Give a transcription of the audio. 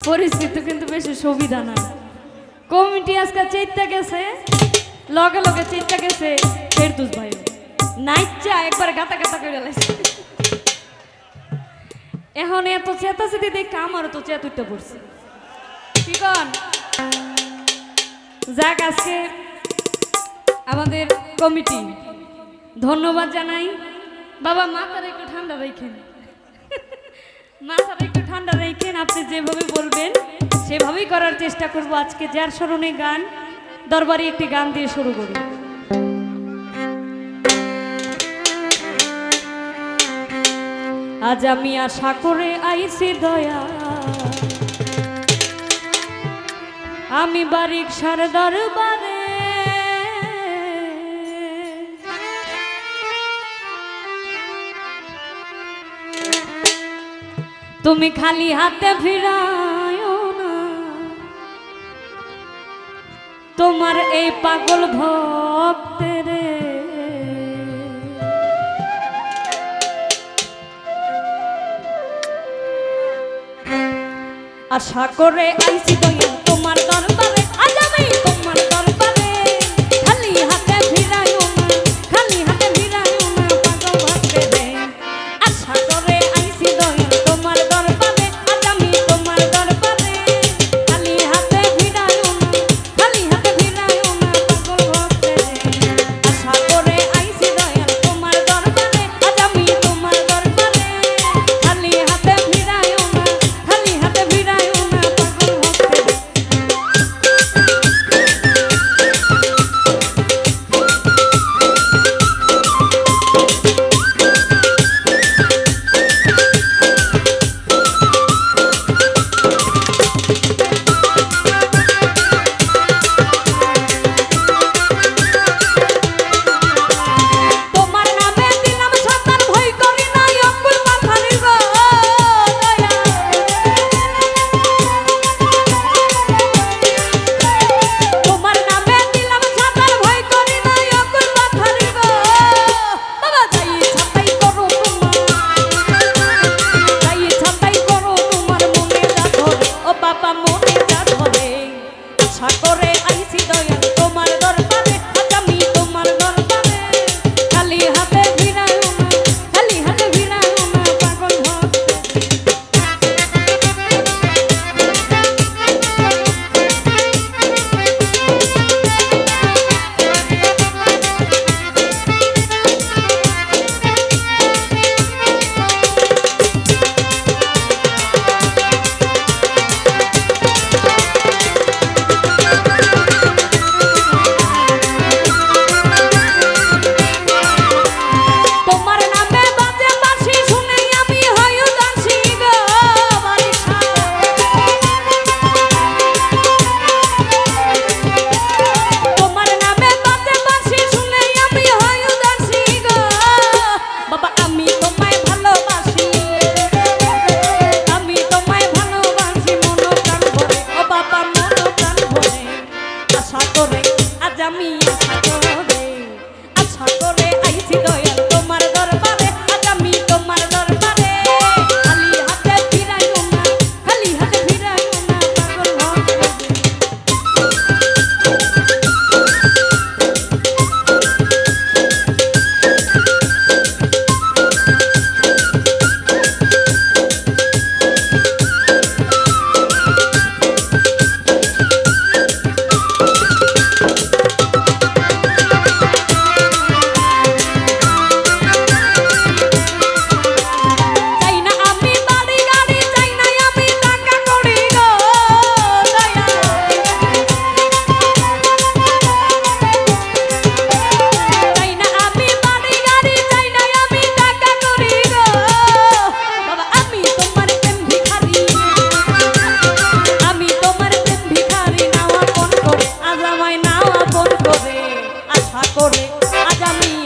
পরিস্থিতি কিন্তু বেশি সুবিধা না। কমিটি আজকে চেইতে গেছে, লগে লগে চেইতে গেছে ফেরদুস ভাই। নাইচা একবার গাতা গাতা করে লাইছে। এখন এত চেতাচেতি দেখে আমারও তো চেতুরটা পড়ছে। কি কন? যাক, আজকে আমাদের কমিটি। ধন্যবাদ জানাই। বাবা, মাথার একটু ঠান্ডা রেখেন মাথার একটু ঠান্ডা আপনি যেভাবে বলবেন, সেভাবেই করার চেষ্টা করব আজকে যার স্মরণে গান, দরবারে একটি গান দিয়ে শুরু করি। আজ আমি আশা করে আইছি দয়া। আমি বারিক সার দরবারে তুমি খালি হাতে ফিরায় না। তোমার এই পাগল ভক্তের আশা করে আইসি দয়া। আশা করে আইছি camino.